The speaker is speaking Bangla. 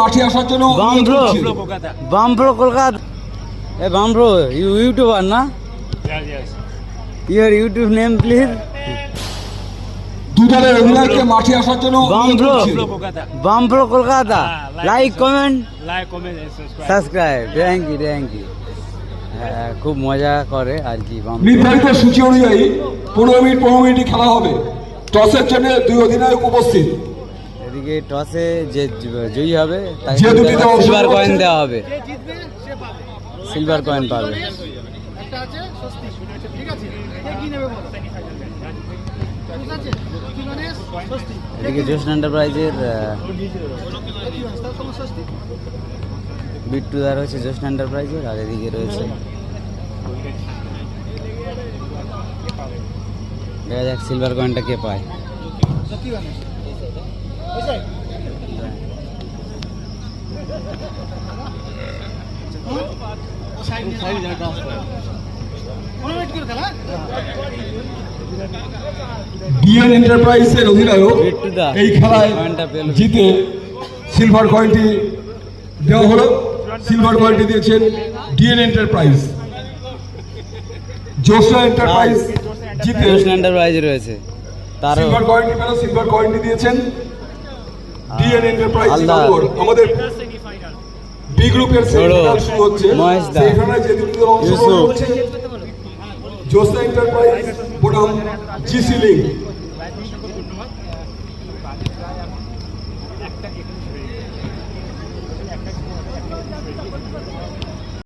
মাঠে আসার জন্য কলকাতা এ ইউটিউবার না? ইউর ইউটিউব নেম প্লিজ মাঠে আসার জন্য Kolkata. Like comment like comment subscribe subscribe thank you thank you হ্যাঁ খুব মজা করে আর কি নির্ধারিত সূচি অনুযায়ী পনেরো মিনিট পনেরো মিনিটই খেলা হবে। টসের জন্য দুই অধিনায়ক উপস্থিত। এদিকে টসে যে জয়ী হবে তাকে সিলভার কয়েন দেওয়া হবে সিলভার কয়েন পাবে। এদিকে জোশ এন্টারপ্রাইজের স্বস্তি। বিট্টুদা রয়েছে জোশ এন্টারপ্রাইজের আর এদিকে রয়েছে। দেখা যাক সিলভার কয়েনটা কে পায়। ডিএন এন্টারপ্রাইজের অধিনায়ক এই খেলায় জিতে সিলভার কয়েনটি দেওয়া হলো। সিলভার কয়েনটি দিয়েছেন ডিএন এন্টারপ্রাইজ জোসা এন্টারপ্রাইজ জিতে এন্টারপ্রাইজ রয়েছে। তার সিলভার কয়েনটি পেল সিলভার কয়েনটি দিয়েছেন ডিএন এন্টারপ্রাইজ আল্লাহ। আমাদের বি গ্রুপের সেমিফাইনাল শুরু হচ্ছে মহেশ যে দুটি দল অংশগ্রহণ। করছে জোসা এন্টারপ্রাইজ বনাম জিসি লিঙ্ক